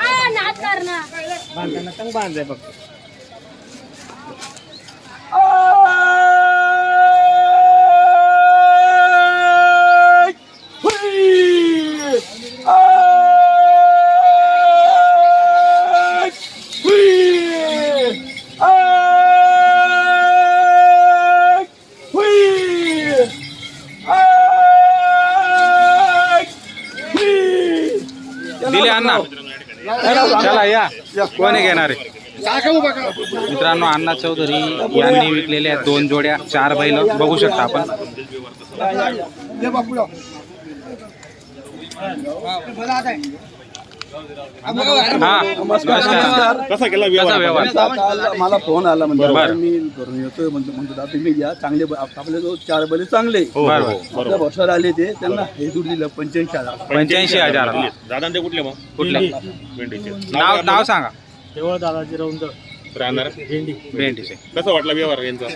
आ, नाच कर ना कोणी घेणार? आहे मित्रांनो अण्णा चौधरी यांनी विकलेल्या आहेत दोन जोड्या चार बैल. बघू शकता आपण. हा नमस्कार. कसा केला कसा व्यवहार? मला फोन आला म्हणजे बरं. मी करून येतोय म्हणतो म्हणतो दादा तुम्ही घ्या. चांगले ब- आप- आपले जो चार बैल चांगले. बरोबर आपल्या बसवर आले ते. त्यांना हे दूर दिलं पंच्याऐंशी हजार. पंच्याऐंशी हजार. दादा ते कुठले मग? कुठले? भेंडीचे नाव नाव सांगा. राहणार? भेंडीचे कसं वाटला व्यवहार यांचा?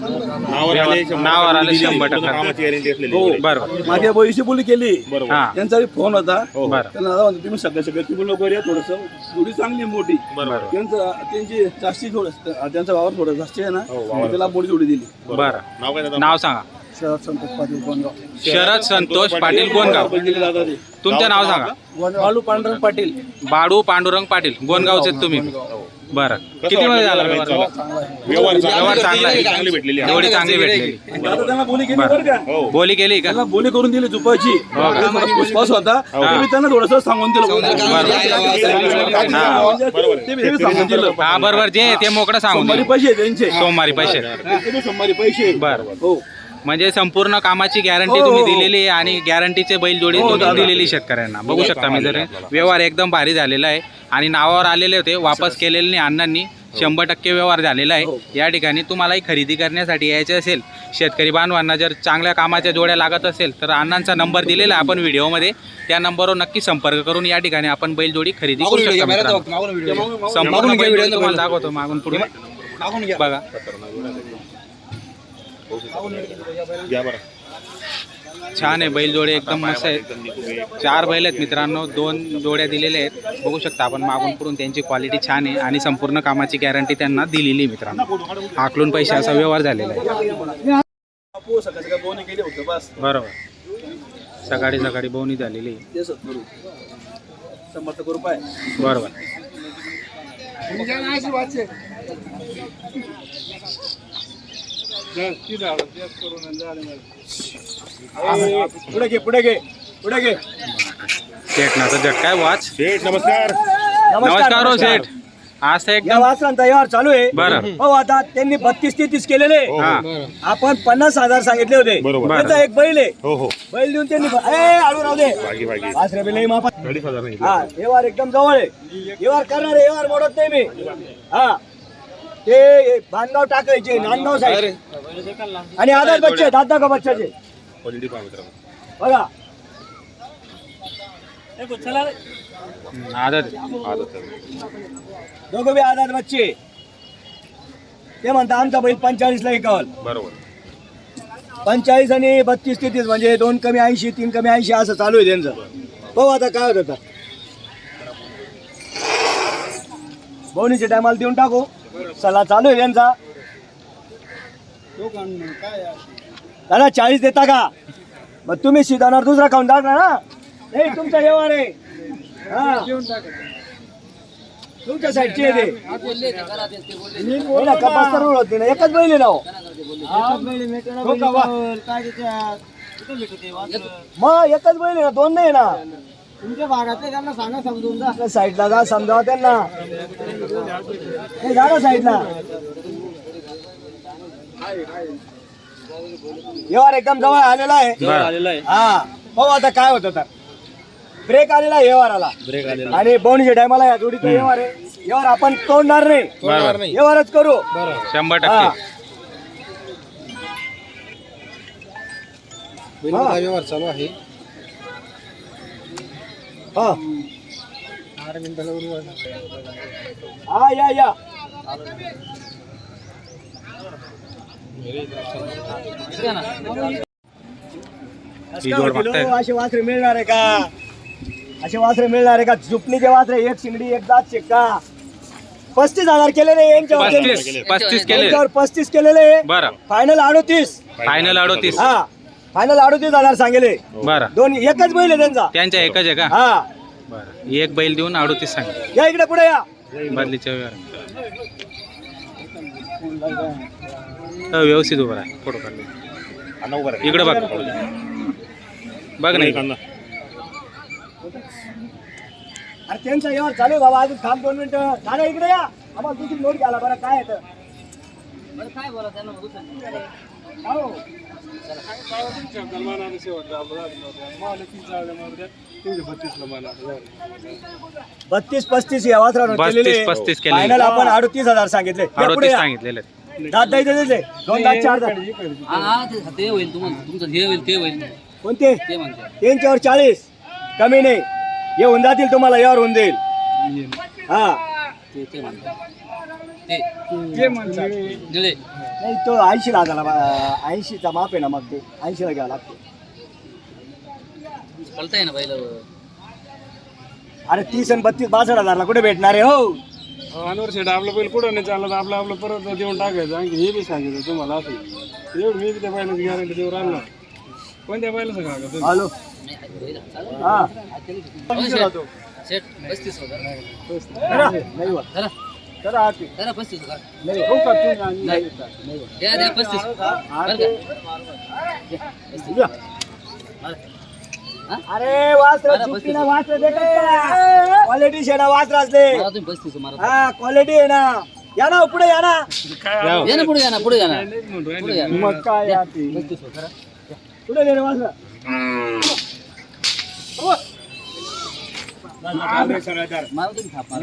नावावर आले शंभर नावावर आले दिली. शंभर टक्का. कामाची गॅरंटी असलेली. हो बरोबर. माझ्या बहिशी बोली केली. बरोबर. हा. त्यांचा फोन होता. बरं. त्यांना दादा म्हणतो तुम्ही सगळं सगळं तुम्ही लवकर या थोडस थोडी चांगली आहे मोठी. बरोबर. त्यांचं त्यांची जास्ती थोडं त्यांचा वावर थोडं जास्ती आहे ना हो, वावर. त्याला मोठी थोडी दिली. बरं. नाव काय दादा? नाव सांगा. शरद संतोष पाटील कोणगाव शरद संतोष पाटील ते तुमचं नाव सांगा. बालू पांडुरंग पाटील. बाळू पांडुरंग पाटील. गोनगावचे तुम्ही. बरं. किती मध्ये झाला व्यवहार? चांगला आहे. चांगली भेटलेली आहे. त्यांना बोली केली बरं. का? हो बोली केली का? त्यांना बोली करून दिली झुपायची हो का? विश्वास होता ते मी त्यांना थोडस सांगून दिलं. ते मी- ते मी सांगून दिलं. हा बरोबर. जे आहे ते मोकळं सांगून सोमवारी. पैसे आहे त्यांचे. सोमवारी पैसे. ते मी सोमवारी पैसे. बरं. हो. म्हणजे संपूर्ण कामाची गॅरंटी हो, तुम्ही हो, हो. दिलेली आहे आणि गॅरंटीचे बैल जोडी हो, दादा. दिलेली शेतकऱ्यांना. बघू शकता मी जर व्यवहार एकदम भारी झालेला आहे. आणि नावावर आलेले होते वापस केलेले नाही अण्णांनी. शंभर टक्के व्यवहार झालेला हो. आहे या ठिकाणी तुम्हालाही खरेदी करण्यासाठी यायचे असेल शेतकरी बांधवांना जर चांगल्या कामाच्या जोड्या लागत असेल तर अण्णांचा नंबर दिलेला आहे आपण व्हिडिओमध्ये. त्या नंबरवर नक्की संपर्क करून या ठिकाणी आपण बैल जोडी खरेदी करू शकता मित्रांनो. संपूर्ण बैल जोडी तुम्हाला दाखवतो मागून पुढे. बघा. घ्या बरं. छान आहे बैल जोडे एकदम मस्त आहेत चार बैल आहेत मित्रांनो दोन जोड्या दिलेल्या आहेत. बघू शकता आपण मागून पुढून त्यांची क्वालिटी छान आहे आणि संपूर्ण कामाची गॅरंटी त्यांना दिलेली आहे मित्रांनो. आकलून पैसे असा व्यवहार झालेला आहे. बरोबर. सकाळी सकाळी बोवणी झालेली आहे. बरोबर. पुढे घे पुढे घे पुढे घे. शेठ झटकाय वाच शेठ नमस्कार. नमस्कार हो शेठ. आज तर या एकदम वासरांचा व्यवहार चालू आहे. बरं. हो आता त्यांनी बत्तीस तेहतीस केलेले. हो, हा. आपण पन्नास हजार सांगितले होते. बरोबर. त्याचा एक बैल आहे. हो हो. बैल देऊन त्यांनी ए राहू दे. भागी भागी वासरे बी लई माफा अडीच हजार नाही. हा व्यवहार एकदम जवळ आहे. व्यवहार करणार आहे व्यवहार मोडत नाही मी. हा. ते बांधगाव टाकायचे नांदगाव साईड आणि आधार बच्चे दादा का बच्चाचे बघा. आदत. दोघं बी आधार बच्चे ते म्हणता आमचा बैल पंचेचाळीस ला एकावल बरोबर. पंचेचाळीस आणि बत्तीस तेहतीस म्हणजे दोन कमी ऐंशी तीन कमी ऐंशी असं चालू आहे त्यांचं. हो आता काय होत आता. बोनीच्या टायमाला देऊन टाकू. चला चालू आहे त्यांचा दादा चाळीस देता का? मग तुम्ही शिदानार दुसरा खाऊन टाकणार ना नाही तुमचा व्यवहार आहे. हा. तुमच्या साईडची आहे ते. हो ना, कपास तर ना एकच बैल आहे ना हो. हो का? वा? मग एकच बैल आहे ना दोन नाही ना. तुमच्या भागातले त्यांना सांगा समजून जा. साईडला जा समजावा त्यांना. हे जा ना साईडला. व्यवहार एकदम जवळ आलेला आहे. हा हो आता काय होतं तर. ब्रेक आलेला आहे व्यवहाराला. ब्रेक आलेला आणि बोनीच्या टायमाला या जोडीचा व्यवहार आहे. व्यवहार आपण तोडणार नाही. व्यवहारच करू. शंभर हा. टक्के व्यवहार चालू आहे. असे वासरे मिळणार आहे का? असे वासरे मिळणार आहे का? झुपणीचे वासरे एक शिंगडी एक दात शिक्का पस्तीस हजार केलेले यांच्यावर. पस्तीस पस्तीस केले. यांच्यावर पस्तीस केलेले. बरं. फायनल अडोतीस. फायनल अडोतीस. हा. फायनल अडोतीस हजार सांगेले. बरं. दोन एकच बैल आहे त्यांचा. त्यांच्या एकच आहे का? हा. बरं. एक बैल देऊन अडोतीस सांग. या इकडे पुढे या. बदलीच्या व्यवहार हो, व्यवस्थित उभं राहा. फोटो काढले. इकडे बघ. बघ नाही. अरे त्यांचा व्यवहार चालू आहे बाबा. अजून थांब दोन मिनिटं. दादा इकडे या. आम्हाला दुसरी नोट घ्यायला बरं. काय येतं हो. बत्तीस पस्तीस या वासरावर बत्तीस पस्तीस फायनल आपण अडतीस हजार सांगितले. या पुढे अडोतीस या. सांगितलेले. दात द्यायचे त्याचे दोन दात चार दात. हा हा ते ते होईल तुम्हाला. तुमचं हे होईल ते होईल. कोणते? ते म्हणते. त्यांच्यावर चाळीस. कमी नाही. हे होऊन जातील तुम्हाला यावर होऊन जाईल. हा. ते ते म्हणते. ते. निळे नाही तो ऐंशी लागायला ऐंशीचा माप आहे ना मग ते. ऐंशीला घ्यावं लागते. कळताय ना पहिलं. अरे तीस आणि बत्तीस बासष्ट हजारला कुठे भेटणार आहे हो? अनवर शेट आपलं पहिलं पुढं नाही चाललं तर आपलं आपलं परत देऊन टाकायचं. आणखी हे बी सांगितलं तुम्हाला असं. एवढं मी बी त्या बैलाची गॅरंटी देऊ राहिलो कोणत्या का तुम्ही? हॅलो. हा. सेट पस्तीस हजार. नाही. करा पस्तीस नाही. नाही. द्या द्या पस्तीस. अरे वास्त्र बरं, चुकी. ना देखत क्वालिटी शेणा वास्त्र असले तुम्ही पस्तीस मारा. हा क्वालिटी आहे ना. या ना पुढे या ना. या ना पुढे या ना पुढे या ना. पुढे या ना. मग काय या. ती. पस्तीस हजार पुढे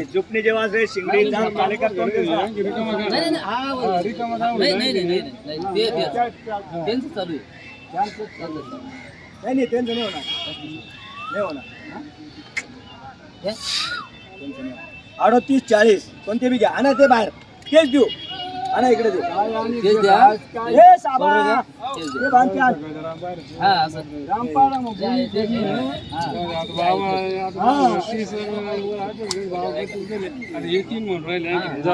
झुपणी जेव्हा वासरे शिंगडी कार्यकर्ता नाही नाही नाही त्यांचं चालू आहे नाही नाही त्यांचं नाही होणार नाही होणार अडतीस चाळीस कोणते बी घ्या. आणा ते बाहेर. तेच देऊ. आणा इकडे देऊ तेच द्या हे साबा. हे बांधते आण. हा असं हा. हे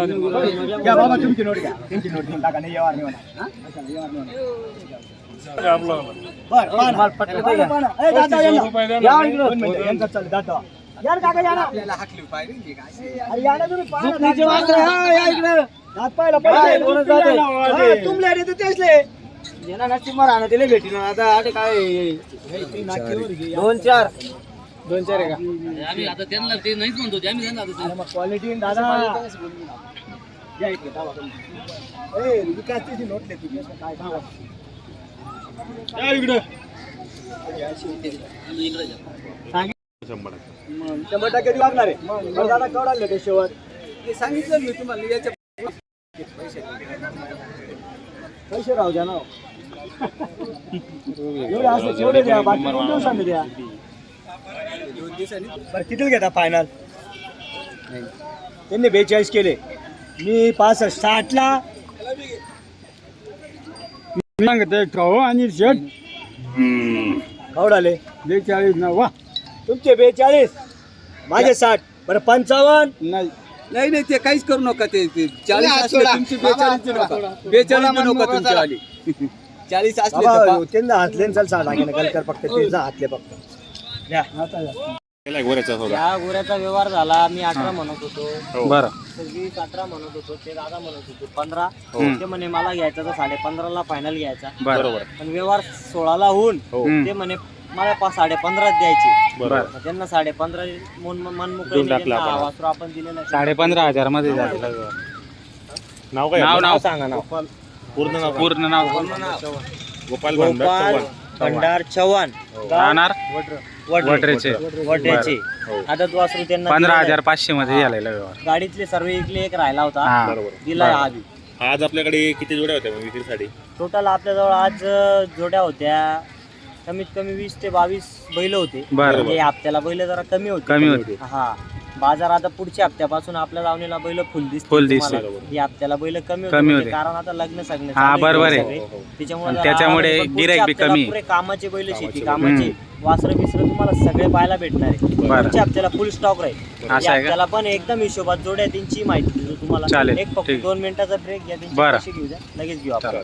दे बरं. घ्या बाबा तुमची नोट घ्या तुमची नोट घेऊन टाका नाही व्यवहार नाही होणार हा? कशाला व्यवहार नाही होणार. आपलं बर, पाहा, पाहा, पाहा ना. ए, दादा, या ना. या इकडं. यांचं चालू, दादा. या रे काका, या ना. अरे, या ना तुम्ही, पाहा ना, हा, या इकडं. हात पाहायला पैसे. हा, तुमले आणि ते तेचले. दोन चार. दोन चार आहे का? आम्ही आता त्यांना ते नाहीच म्हणतो ते आम्ही त्यांना आता ते- अरे मग क्वालिटी दादा. या इकडे दाबा तुम्ही. ए, विकासची नोट देते ती, असं काय दाबा. या शंभर टक्के. शंभर टक्के लागणार आहे. मग दादा कवडाले ते शेवट? सांगितलं मी तुम्हाला याच्या पैसे. राहू द्या ना एवढे असले तेवढे द्या बाकी दोन दिवसांनी द्या. बरं किती घेता फायनल त्यांनी बेचाळीस केले. मी पासष्ट साठला. सांगते ठेव आणि शेट कवडाले बेचाळीस ना वा तुमचे बेचाळीस. माझे साठ. बरं पंचावन्न? नाही. नाही नाही ते काहीच करू नका ते. ते चाळीस असले तुमची बेचाळीस नका. बेचाळीस नका तुमची आली. चाळीस असले तर बाबा त्यांना हातले चल साठ लागेल. कलकर फक्त त्यांचा हातले फक्त. द्या केलाय गोऱ्याचा सौदा या गोऱ्याचा व्यवहार झाला. मी अठरा म्हणत होतो. हो. बरं. वीस अठरा म्हणत होतो. ते दादा म्हणत होते पंधरा. हम्म. ते म्हणे मला घ्यायचा तर साडे पंधराला फायनल घ्यायचा. बरं. पण व्यवहार सोळाला होऊन हो. ते म्हणे मला पा साडे पंधराच द्यायचे. बरोबर. मग त्यांना साडे पंधरा मन मनमोकळे देऊन टाकलं आपण. वासरू आपण दिलेला आहे. साडे पंधरा हजारमध्ये झालेला. व्यवहार. नाव काय? नाव आपलं? नाव. सांगा ना पूर्ण नाव? पूर्ण नाव. गोपाल भांडार गोपाल चव्हाण. भंडार चव्हाण. राहणार? वडरे. वडरेचे. वडऱ्याचे हो. आदत वासरू त्यांना पंधरा दिलेलं हजार पाचशे मध्ये झालेला व्यवहार. आहे. गाडीतले सर्व इकले एक राहिला होता. हा. बरोबर. दिलाय आधी. आज आपल्याकडे किती जोड्या होत्या मग विक्रीसाठी? टोटल आपल्याजवळ आज अ, जोड्या होत्या कमीत कमी वीस ते बावीस बैल होते बरं. म्हणजे हप्त्याला बैल जरा कमी होते कमी होते. हा बाजार आता पुढच्या हप्त्यापासून आपल्या लावणीला बैल फुल दिसतील फुल दिसतील. ही हप्त्याला बैल कमी कमी होते होते. कारण आता लग्न सगळे हा, बरोबर आहे. त्याच्यामुळे आणि जरा त्याच्यामुळे आवडते. पण पुढच्या गिऱ्हाईक बी हप्त्याला कमी. पुरे कामाचे बैल शेती कामाचे वासरं बिसरं तुम्हाला सगळे पाहायला भेटणार आहे बरं. पुढच्या हप्त्याला फुल स्टॉक राहील असं या आहे का? हप्त्याला पण एकदम हिशोबात जोड्या त्यांची माहिती देतो तुम्हाला चालेल, एक फक्त ठीक. दोन मिनिटाचा ब्रेक घ्या त्यांची बरं. घेऊ द्या लगेच घेऊ आपण